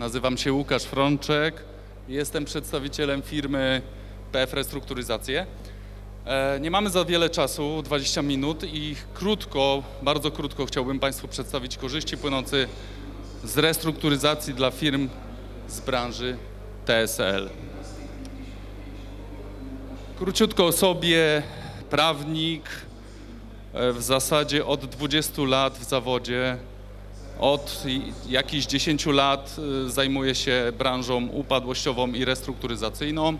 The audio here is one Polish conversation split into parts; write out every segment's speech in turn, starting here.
Nazywam się Łukasz Frączek. Jestem przedstawicielem firmy PF Restrukturyzacje. E, Nie mamy za wiele czasu, 20 minut i krótko, bardzo krótko chciałbym Państwu przedstawić korzyści płynące z restrukturyzacji dla firm z branży TSL. Króciutko o sobie, prawnik, e, w zasadzie od 20 lat w zawodzie, od jakichś 10 lat y, zajmuję się branżą upadłościową i restrukturyzacyjną,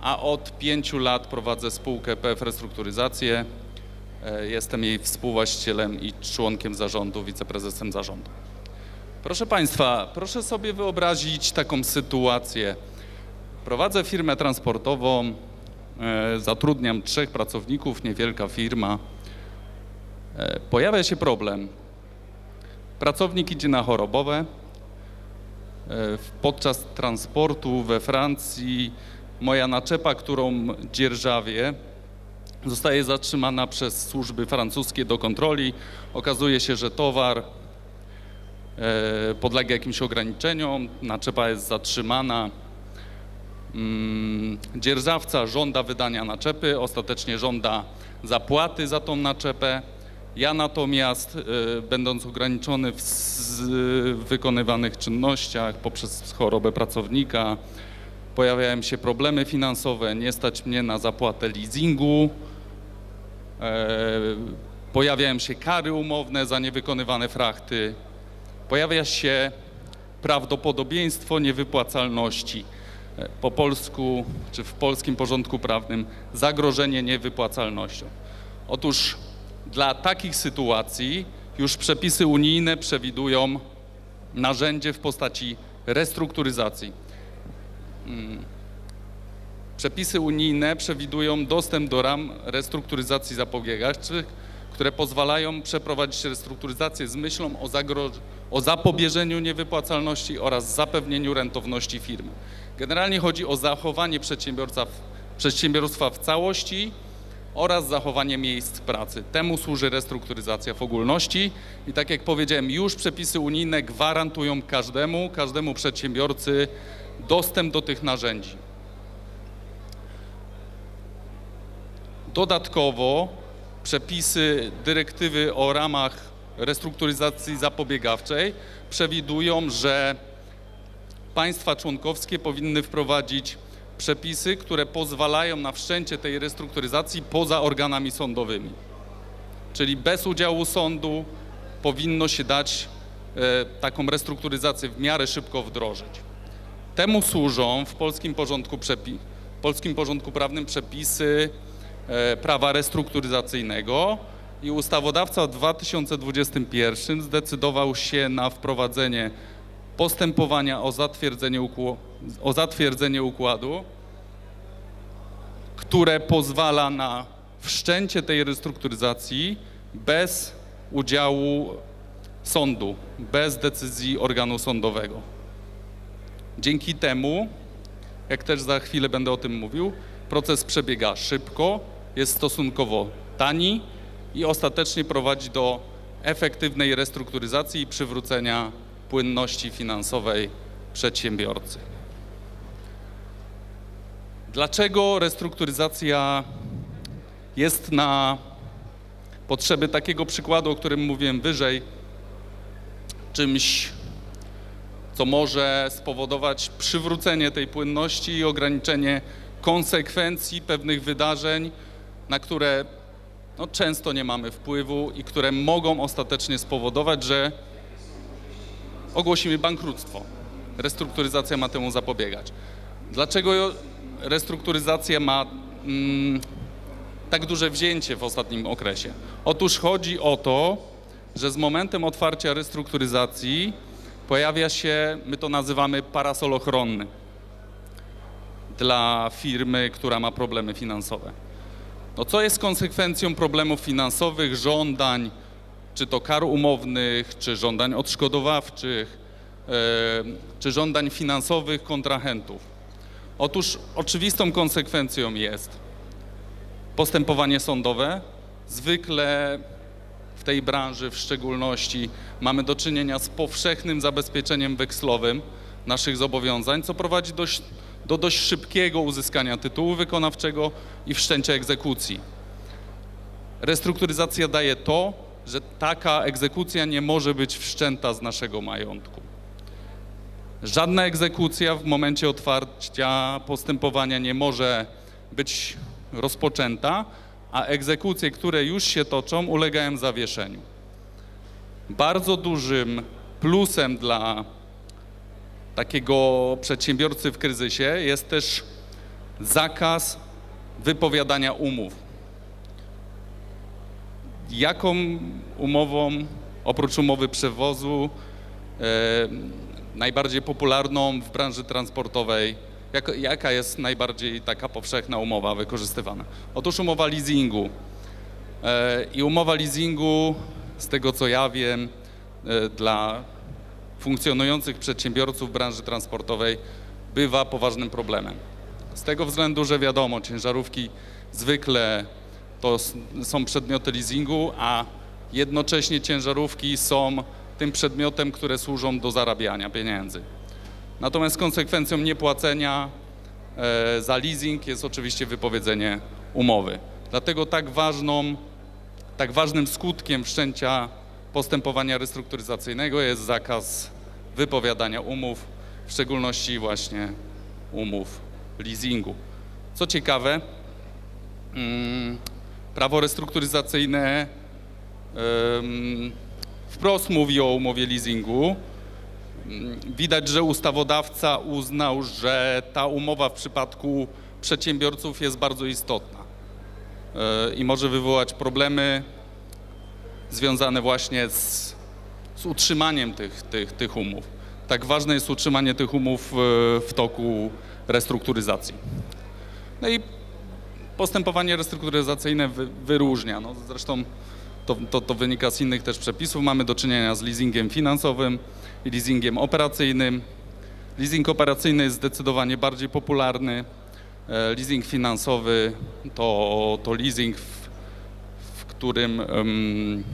a od 5 lat prowadzę spółkę PF Restrukturyzację. E, Jestem jej współwłaścicielem i członkiem zarządu, wiceprezesem zarządu. Proszę Państwa, proszę sobie wyobrazić taką sytuację. Prowadzę firmę transportową, e, zatrudniam trzech pracowników, niewielka firma. E, Pojawia się problem. Pracownik idzie na chorobowe. E, Podczas transportu we Francji moja naczepa, którą dzierżawię, zostaje zatrzymana przez służby francuskie do kontroli. Okazuje się, że towar e, podlega jakimś ograniczeniom, naczepa jest zatrzymana. Mm, Dzierżawca żąda wydania naczepy, ostatecznie żąda zapłaty za tą naczepę. Ja natomiast, y, będąc ograniczony w wykonywanych czynnościach poprzez chorobę pracownika, pojawiają się problemy finansowe, nie stać mnie na zapłatę leasingu, e, pojawiają się kary umowne za niewykonywane frachty, pojawia się prawdopodobieństwo niewypłacalności. E, Po polsku, czy w polskim porządku prawnym, zagrożenie niewypłacalnością. Otóż dla takich sytuacji już przepisy unijne przewidują narzędzie w postaci restrukturyzacji. Mm. Przepisy unijne przewidują dostęp do ram restrukturyzacji zapobiegawczych, które pozwalają przeprowadzić restrukturyzację z myślą o, o zapobieżeniu niewypłacalności oraz zapewnieniu rentowności firmy. Generalnie chodzi o zachowanie przedsiębiorstwa w całości oraz zachowanie miejsc pracy. Temu służy restrukturyzacja w ogólności i tak jak powiedziałem, już przepisy unijne gwarantują każdemu, każdemu przedsiębiorcy dostęp do tych narzędzi. Dodatkowo przepisy dyrektywy o ramach restrukturyzacji zapobiegawczej przewidują, że państwa członkowskie powinny wprowadzić przepisy, które pozwalają na wszczęcie tej restrukturyzacji poza organami sądowymi. Czyli bez udziału sądu powinno się dać e, taką restrukturyzację w miarę szybko wdrożyć. Temu służą w polskim porządku, przepi- polskim porządku prawnym przepisy e, prawa restrukturyzacyjnego i ustawodawca w 2021 zdecydował się na wprowadzenie postępowania o zatwierdzenie, ukł- o zatwierdzenie układu, które pozwala na wszczęcie tej restrukturyzacji bez udziału sądu, bez decyzji organu sądowego. Dzięki temu, jak też za chwilę będę o tym mówił, proces przebiega szybko, jest stosunkowo tani i ostatecznie prowadzi do efektywnej restrukturyzacji i przywrócenia płynności finansowej przedsiębiorcy. Dlaczego restrukturyzacja jest na potrzeby takiego przykładu, o którym mówiłem wyżej, czymś co może spowodować przywrócenie tej płynności i ograniczenie konsekwencji pewnych wydarzeń, na które no, często nie mamy wpływu i które mogą ostatecznie spowodować, że ogłosimy bankructwo. Restrukturyzacja ma temu zapobiegać. Dlaczego restrukturyzacja ma mm, tak duże wzięcie w ostatnim okresie? Otóż chodzi o to, że z momentem otwarcia restrukturyzacji pojawia się, my to nazywamy parasol ochronny dla firmy, która ma problemy finansowe. No co jest konsekwencją problemów finansowych, żądań, czy to kar umownych, czy żądań odszkodowawczych, e, czy żądań finansowych kontrahentów? Otóż oczywistą konsekwencją jest postępowanie sądowe. Zwykle w tej branży w szczególności mamy do czynienia z powszechnym zabezpieczeniem wekslowym, naszych zobowiązań, co prowadzi dość, do dość szybkiego uzyskania tytułu wykonawczego i wszczęcia egzekucji. Restrukturyzacja daje to, że taka egzekucja nie może być wszczęta z naszego majątku. Żadna egzekucja w momencie otwarcia postępowania nie może być rozpoczęta, a egzekucje, które już się toczą, ulegają zawieszeniu. Bardzo dużym plusem dla takiego przedsiębiorcy w kryzysie jest też zakaz wypowiadania umów. Jaką umową, oprócz umowy przewozu, e, najbardziej popularną w branży transportowej, jak, jaka jest najbardziej taka powszechna umowa wykorzystywana? Otóż umowa leasingu. E, I umowa leasingu, z tego co ja wiem, e, dla funkcjonujących przedsiębiorców branży transportowej bywa poważnym problemem. Z tego względu, że wiadomo, ciężarówki zwykle to są przedmioty leasingu, a jednocześnie ciężarówki są tym przedmiotem, które służą do zarabiania pieniędzy. Natomiast konsekwencją niepłacenia e, za leasing jest oczywiście wypowiedzenie umowy. Dlatego tak ważną, tak ważnym skutkiem wszczęcia postępowania restrukturyzacyjnego jest zakaz wypowiadania umów, w szczególności właśnie umów leasingu. Co ciekawe, mm, prawo restrukturyzacyjne wprost mówi o umowie leasingu. Mm, Widać, że ustawodawca uznał, że ta umowa w przypadku przedsiębiorców jest bardzo istotna e, i może wywołać problemy związane właśnie z, z utrzymaniem tych, tych, tych umów. Tak ważne jest utrzymanie tych umów w toku restrukturyzacji. No i postępowanie restrukturyzacyjne wy, wyróżnia. No, zresztą to, to, to wynika z innych też przepisów. Mamy do czynienia z leasingiem finansowym i leasingiem operacyjnym. Leasing operacyjny jest zdecydowanie bardziej popularny. E, Leasing finansowy to, to leasing, w, w którym em,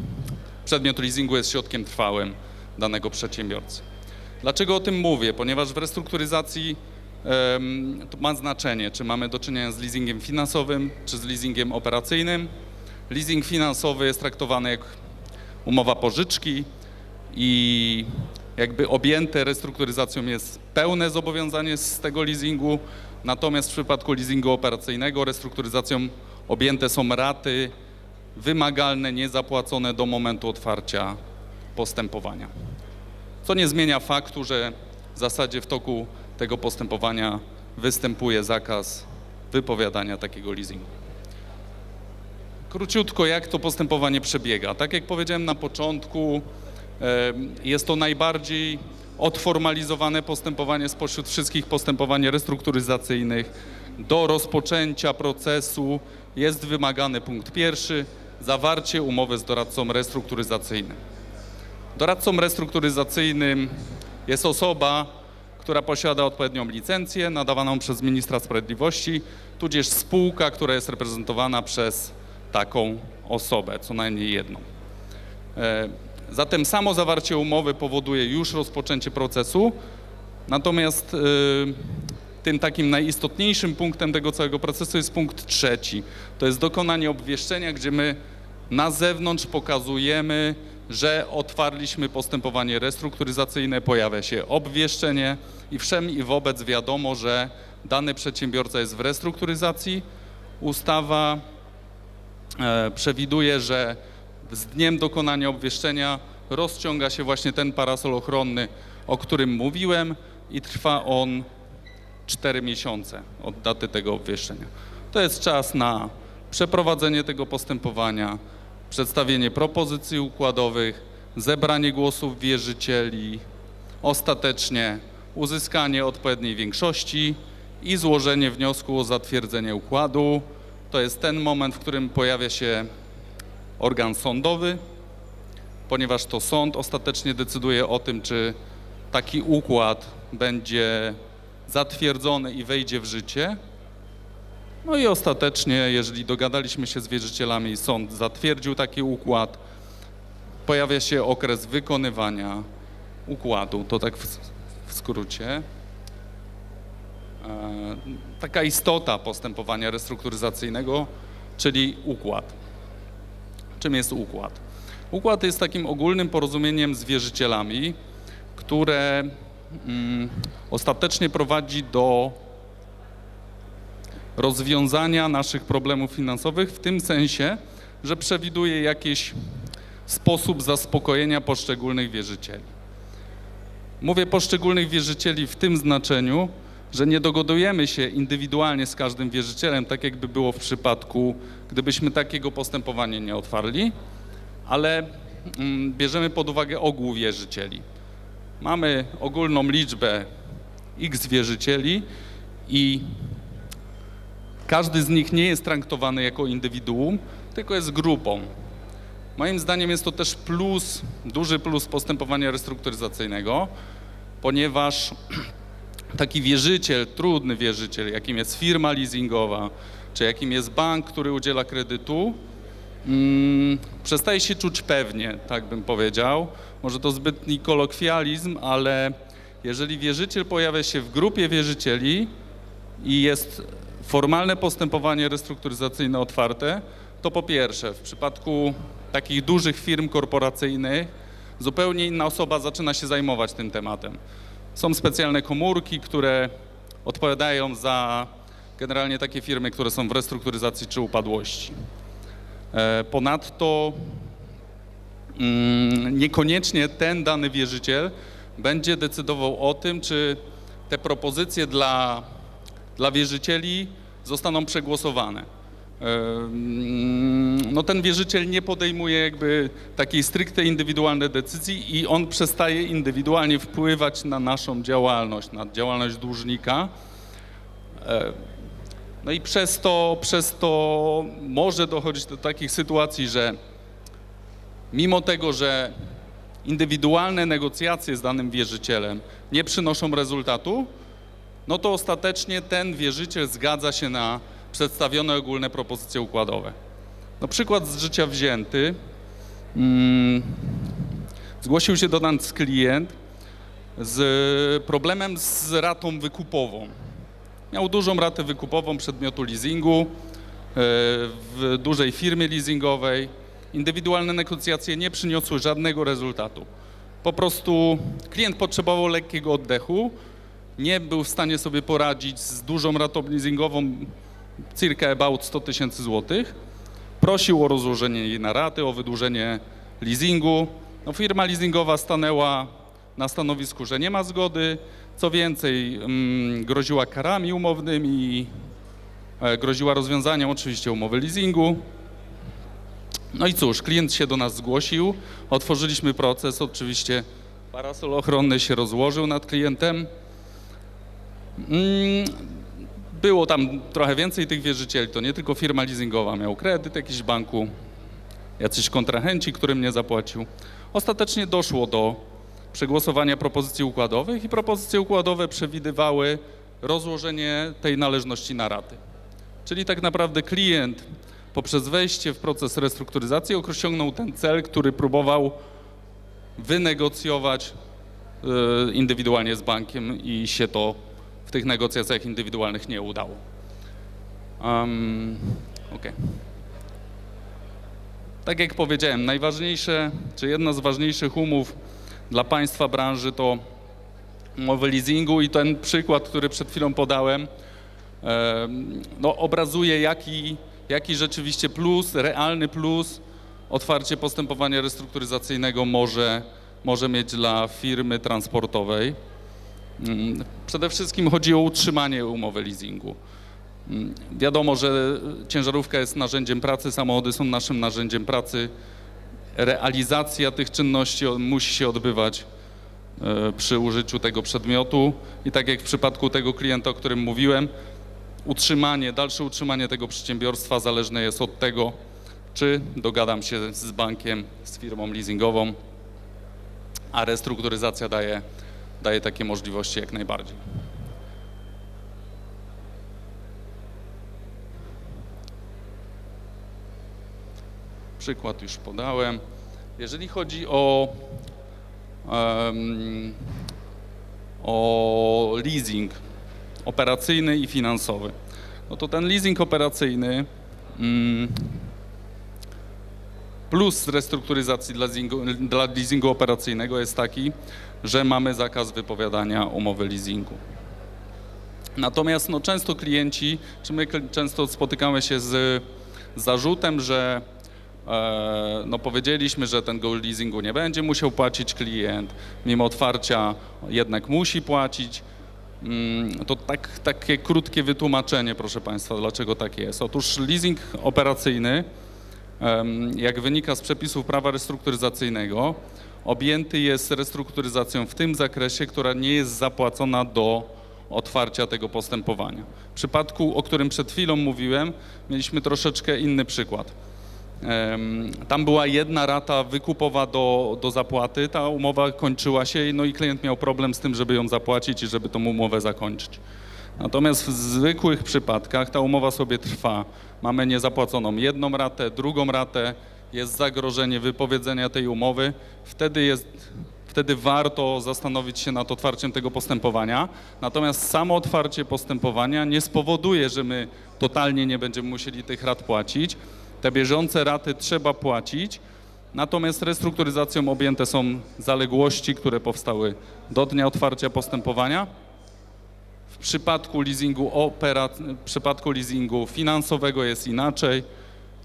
przedmiot leasingu jest środkiem trwałym danego przedsiębiorcy. Dlaczego o tym mówię? Ponieważ w restrukturyzacji ma znaczenie, czy mamy do czynienia z leasingiem finansowym, czy z leasingiem operacyjnym. Leasing finansowy jest traktowany jak umowa pożyczki i jakby objęte restrukturyzacją jest pełne zobowiązanie z tego leasingu, natomiast w przypadku leasingu operacyjnego restrukturyzacją objęte są raty wymagalne, niezapłacone do momentu otwarcia postępowania. Co nie zmienia faktu, że w zasadzie w toku tego postępowania występuje zakaz wypowiadania takiego leasingu. Króciutko, jak to postępowanie przebiega. Tak jak powiedziałem na początku, jest to najbardziej odformalizowane postępowanie spośród wszystkich postępowań restrukturyzacyjnych. Do rozpoczęcia procesu jest wymagany punkt pierwszy, zawarcie umowy z doradcą restrukturyzacyjnym. Doradcą restrukturyzacyjnym jest osoba, która posiada odpowiednią licencję nadawaną przez ministra sprawiedliwości, tudzież spółka, która jest reprezentowana przez taką osobę, co najmniej jedną. E, Zatem samo zawarcie umowy powoduje już rozpoczęcie procesu, natomiast e, tym takim najistotniejszym punktem tego całego procesu jest punkt trzeci. To jest dokonanie obwieszczenia, gdzie my na zewnątrz pokazujemy, że otwarliśmy postępowanie restrukturyzacyjne, pojawia się obwieszczenie i wszem i wobec wiadomo, że dany przedsiębiorca jest w restrukturyzacji. Ustawa e, przewiduje, że z dniem dokonania obwieszczenia rozciąga się właśnie ten parasol ochronny, o którym mówiłem i trwa on 4 miesiące od daty tego obwieszczenia. To jest czas na przeprowadzenie tego postępowania, przedstawienie propozycji układowych, zebranie głosów wierzycieli, ostatecznie uzyskanie odpowiedniej większości i złożenie wniosku o zatwierdzenie układu. To jest ten moment, w którym pojawia się organ sądowy, ponieważ to sąd ostatecznie decyduje o tym, czy taki układ będzie zatwierdzony i wejdzie w życie. No i ostatecznie, jeżeli dogadaliśmy się z wierzycielami i sąd zatwierdził taki układ, pojawia się okres wykonywania układu. To tak w, w skrócie. E, Taka istota postępowania restrukturyzacyjnego, czyli układ. Czym jest układ? Układ jest takim ogólnym porozumieniem z wierzycielami, które mm, ostatecznie prowadzi do rozwiązania naszych problemów finansowych w tym sensie, że przewiduje jakiś sposób zaspokojenia poszczególnych wierzycieli. Mówię poszczególnych wierzycieli w tym znaczeniu, że nie dogodujemy się indywidualnie z każdym wierzycielem, tak jakby było w przypadku, gdybyśmy takiego postępowania nie otwarli, ale mm, bierzemy pod uwagę ogół wierzycieli. Mamy ogólną liczbę x wierzycieli i każdy z nich nie jest traktowany jako indywiduum, tylko jest grupą. Moim zdaniem jest to też plus, duży plus postępowania restrukturyzacyjnego, ponieważ taki wierzyciel, trudny wierzyciel, jakim jest firma leasingowa, czy jakim jest bank, który udziela kredytu, mm, przestaje się czuć pewnie, tak bym powiedział. Może to zbytni kolokwializm, ale jeżeli wierzyciel pojawia się w grupie wierzycieli i jest formalne postępowanie restrukturyzacyjne otwarte, to po pierwsze, w przypadku takich dużych firm korporacyjnych zupełnie inna osoba zaczyna się zajmować tym tematem. Są specjalne komórki, które odpowiadają za generalnie takie firmy, które są w restrukturyzacji czy upadłości. E, Ponadto mm, niekoniecznie ten dany wierzyciel będzie decydował o tym, czy te propozycje dla, dla wierzycieli zostaną przegłosowane. No ten wierzyciel nie podejmuje jakby takiej stricte indywidualnej decyzji i on przestaje indywidualnie wpływać na naszą działalność, na działalność dłużnika. No i przez to, przez to może dochodzić do takich sytuacji, że mimo tego, że indywidualne negocjacje z danym wierzycielem nie przynoszą rezultatu, no to ostatecznie ten wierzyciel zgadza się na przedstawione ogólne propozycje układowe. No przykład z życia wzięty. Mm, zgłosił się do nas klient z problemem z ratą wykupową. Miał dużą ratę wykupową przedmiotu leasingu e, w dużej firmie leasingowej. Indywidualne negocjacje nie przyniosły żadnego rezultatu. Po prostu klient potrzebował lekkiego oddechu, nie był w stanie sobie poradzić z dużą ratą leasingową, circa about 100 tysięcy złotych. Prosił o rozłożenie jej na raty, o wydłużenie leasingu. No, firma leasingowa stanęła na stanowisku, że nie ma zgody. Co więcej, mm, groziła karami umownymi, e, groziła rozwiązaniem oczywiście umowy leasingu. No i cóż, klient się do nas zgłosił, otworzyliśmy proces, oczywiście parasol ochronny się rozłożył nad klientem. Mm, Było tam trochę więcej tych wierzycieli, to nie tylko firma leasingowa, miał kredyt jakiś banku, jacyś kontrahenci, którym nie zapłacił. Ostatecznie doszło do przegłosowania propozycji układowych i propozycje układowe przewidywały rozłożenie tej należności na raty. Czyli tak naprawdę klient poprzez wejście w proces restrukturyzacji osiągnął ten cel, który próbował wynegocjować e, indywidualnie z bankiem i się to w tych negocjacjach indywidualnych nie udało. Um, okej. Tak jak powiedziałem, najważniejsze, czy jedna z ważniejszych umów dla państwa branży to umowy leasingu i ten przykład, który przed chwilą podałem, em, no, obrazuje jaki, jaki rzeczywiście plus, realny plus otwarcie postępowania restrukturyzacyjnego może, może mieć dla firmy transportowej. Mm, Przede wszystkim chodzi o utrzymanie umowy leasingu. Mm, Wiadomo, że ciężarówka jest narzędziem pracy, samochody są naszym narzędziem pracy. Realizacja tych czynności musi się odbywać e, przy użyciu tego przedmiotu i tak jak w przypadku tego klienta, o którym mówiłem, utrzymanie, dalsze utrzymanie tego przedsiębiorstwa zależne jest od tego, czy dogadam się z bankiem, z firmą leasingową, a restrukturyzacja daje, daje takie możliwości jak najbardziej. Przykład już podałem. Jeżeli chodzi o em, o leasing operacyjny i finansowy. No to ten leasing operacyjny mm, plus restrukturyzacji dla leasingu, dla leasingu operacyjnego jest taki, że mamy zakaz wypowiadania umowy leasingu. Natomiast no, często klienci, czy my często spotykamy się z zarzutem, że e, no, powiedzieliśmy, że ten gold leasingu nie będzie musiał płacić klient, mimo otwarcia jednak musi płacić. Mm, To tak, takie krótkie wytłumaczenie, proszę Państwa, dlaczego tak jest. Otóż leasing operacyjny, jak wynika z przepisów prawa restrukturyzacyjnego, objęty jest restrukturyzacją w tym zakresie, która nie jest zapłacona do otwarcia tego postępowania. W przypadku, o którym przed chwilą mówiłem, mieliśmy troszeczkę inny przykład. Tam była jedna rata wykupowa do, do zapłaty, ta umowa kończyła się, no i klient miał problem z tym, żeby ją zapłacić i żeby tą umowę zakończyć. Natomiast w zwykłych przypadkach ta umowa sobie trwa. Mamy niezapłaconą jedną ratę, drugą ratę, jest zagrożenie wypowiedzenia tej umowy. Wtedy jest wtedy warto zastanowić się nad otwarciem tego postępowania. Natomiast samo otwarcie postępowania nie spowoduje, że my totalnie nie będziemy musieli tych rat płacić. Te bieżące raty trzeba płacić, natomiast restrukturyzacją objęte są zaległości, które powstały do dnia otwarcia postępowania. W przypadku leasingu, opera... w przypadku leasingu finansowego jest inaczej.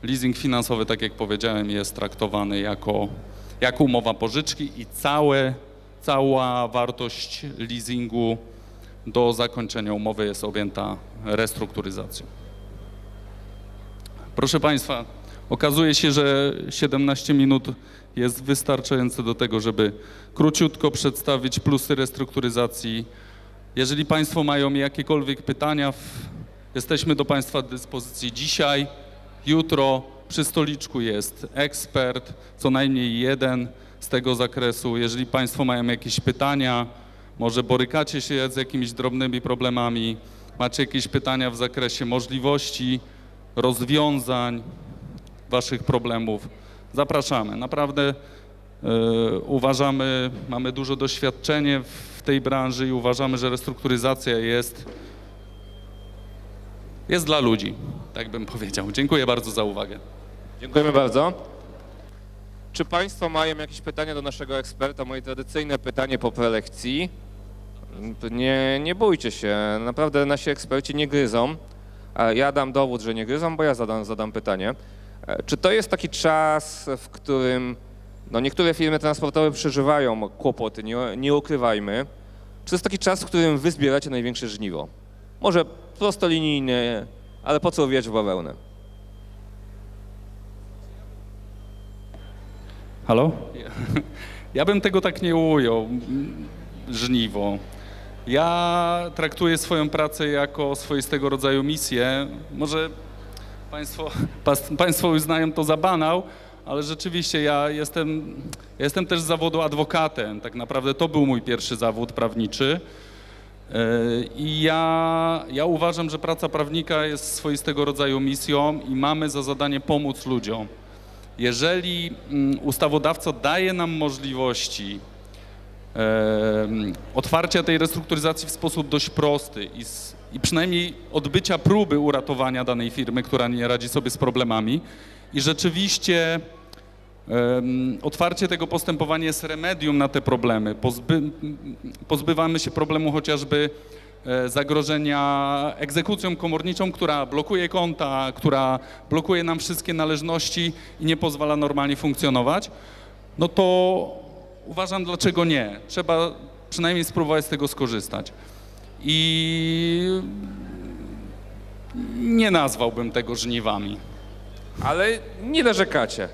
Leasing finansowy, tak jak powiedziałem, jest traktowany jako, jako umowa pożyczki i całe, cała wartość leasingu do zakończenia umowy jest objęta restrukturyzacją. Proszę Państwa, okazuje się, że 17 minut jest wystarczające do tego, żeby króciutko przedstawić plusy restrukturyzacji. Jeżeli Państwo mają jakiekolwiek pytania, w- jesteśmy do Państwa dyspozycji dzisiaj, jutro. Przy stoliczku jest ekspert, co najmniej jeden z tego zakresu. Jeżeli Państwo mają jakieś pytania, może borykacie się z jakimiś drobnymi problemami, macie jakieś pytania w zakresie możliwości, rozwiązań Waszych problemów, zapraszamy. Naprawdę e, uważamy, mamy duże doświadczenie w tej branży i uważamy, że restrukturyzacja jest, jest dla ludzi, tak bym powiedział. Dziękuję bardzo za uwagę. Dziękujemy bardzo. Czy Państwo mają jakieś pytania do naszego eksperta? Moje tradycyjne pytanie po prelekcji. Nie, nie bójcie się, naprawdę nasi eksperci nie gryzą. Ja dam dowód, że nie gryzą, bo ja zadam, zadam pytanie. E, Czy to jest taki czas, w którym no niektóre firmy transportowe przeżywają kłopoty, nie, nie ukrywajmy. Czy to jest taki czas, w którym wy zbieracie największe żniwo? Może prostolinijnie, ale po co wieć w bawełnę? Halo? Ja, bym tego tak nie ujął, żniwo. Ja traktuję swoją pracę jako swoistego rodzaju misję. Może państwo, państwo uznają to za banał, ale rzeczywiście ja jestem, jestem też z zawodu adwokatem. Tak naprawdę to był mój pierwszy zawód prawniczy. Yy, I ja, ja uważam, że praca prawnika jest swoistego rodzaju misją i mamy za zadanie pomóc ludziom. Jeżeli mm, ustawodawca daje nam możliwości otwarcia tej restrukturyzacji w sposób dość prosty i, s- i przynajmniej odbycia próby uratowania danej firmy, która nie radzi sobie z problemami i rzeczywiście otwarcie tego postępowania jest remedium na te problemy. Pozby, pozbywamy się problemu chociażby e, zagrożenia egzekucją komorniczą, która blokuje konta, która blokuje nam wszystkie należności i nie pozwala normalnie funkcjonować, no to uważam, dlaczego nie. Trzeba przynajmniej spróbować z tego skorzystać. I nie nazwałbym tego żniwami. Ale nie narzekacie.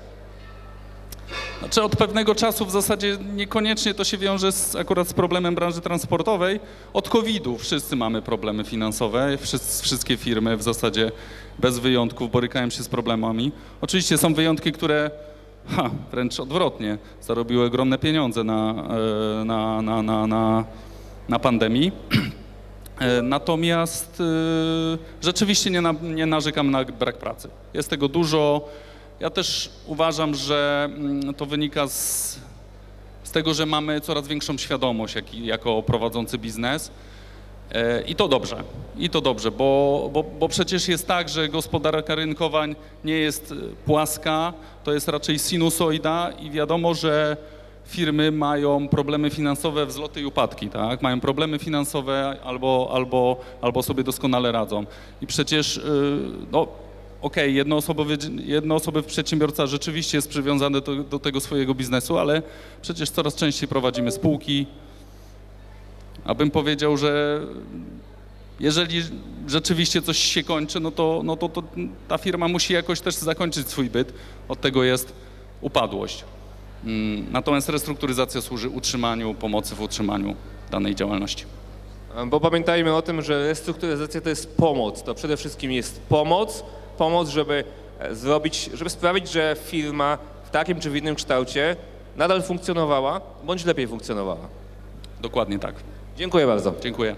Znaczy od pewnego czasu w zasadzie niekoniecznie to się wiąże z, akurat z problemem branży transportowej. Od COVID-u wszyscy mamy problemy finansowe, wszyscy, wszystkie firmy w zasadzie bez wyjątków borykają się z problemami. Oczywiście są wyjątki, które ha, wręcz odwrotnie, zarobiły ogromne pieniądze na, e, na, na, na, na, na pandemii. E, Natomiast e, rzeczywiście nie, na, nie narzekam na brak pracy. Jest tego dużo. Ja też uważam, że mm, to wynika z, z tego, że mamy coraz większą świadomość jak, jako prowadzący biznes. E, I to dobrze, i to dobrze, bo, bo, bo przecież jest tak, że gospodarka rynkowa nie jest płaska, to jest raczej sinusoida i wiadomo, że firmy mają problemy finansowe, wzloty i upadki, tak? Mają problemy finansowe albo, albo, albo sobie doskonale radzą. I przecież, y, no, okej, jednoosobowy, jednoosobowy przedsiębiorca rzeczywiście jest przywiązany do, do tego swojego biznesu, ale przecież coraz częściej prowadzimy spółki, abym powiedział, że jeżeli rzeczywiście coś się kończy, no to, no to, to ta firma musi jakoś też zakończyć swój byt. Od tego jest upadłość. Mm, Natomiast restrukturyzacja służy utrzymaniu, pomocy w utrzymaniu danej działalności. Bo pamiętajmy o tym, że restrukturyzacja to jest pomoc. To przede wszystkim jest pomoc, pomoc, żeby e, zrobić, żeby sprawić, że firma w takim czy w innym kształcie nadal funkcjonowała, bądź lepiej funkcjonowała. Dokładnie tak. Dziękuję bardzo. Dziękuję.